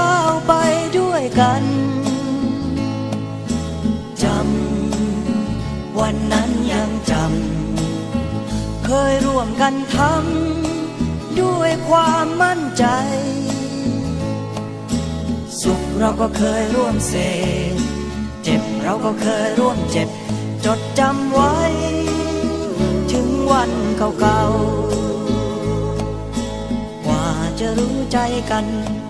ก้าวไปด้วยกันจำวันนั้นยังจำ เคยร่วมกันทำด้วยความมั่นใจ สุขเราก็เคยร่วมเสพเจ็บเราก็เคยร่วมเจ็บ จดจำไว้ ถึงวันเก่าๆกว่าจะรู้ใจกันมัน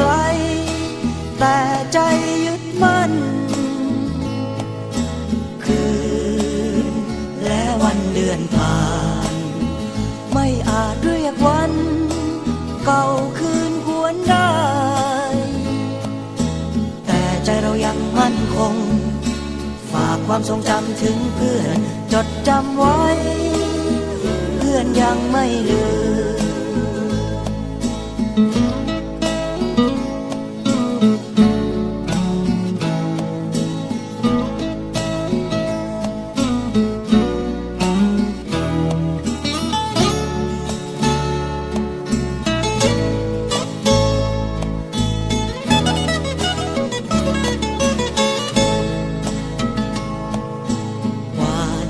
ล อนผ่าน ไม่อาจเรียกวัน เก่าคืนหวนได้ แต่ใจเรายังมั่นคง ฝากความทรงจำถึงเพื่อน จดจำไว้ เพื่อนยังไม่ลืม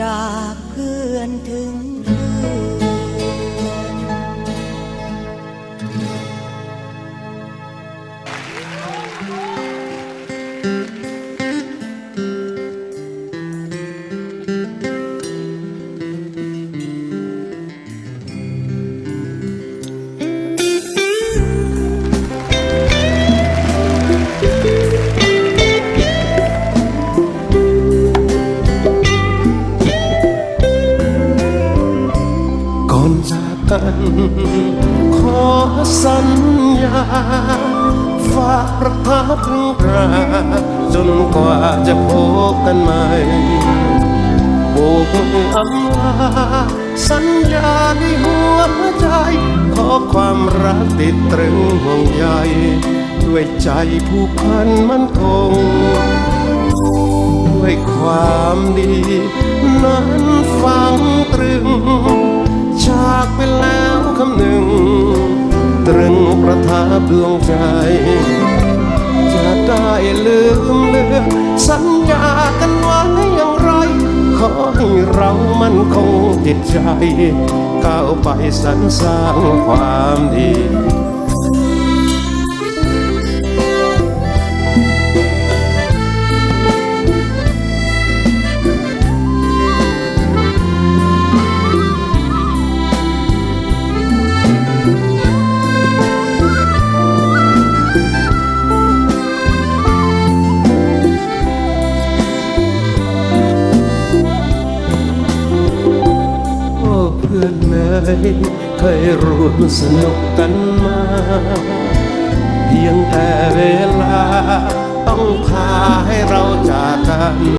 จากเพื่อนถึงเพื่อน ขอสัญญาฝากประทับตราจนกว่าจะพบกันใหม่โบกมืออำลาสัญญาในหัวใจ ขอความรักติดตรึงห่วงใยด้วยใจผูกพันมั่นคง ด้วยความดี นั้นฟังตรึง หาดวงใจ จะได้ลืมเลือนสัญญากันไว้อย่างไร ขอให้เรามันคงจิตใจ ก้าวไปสรรสร้างความดี ย เคยร่วมสนุกกันมา เพียงแต่เวลาต้องพาให้เราจากกัน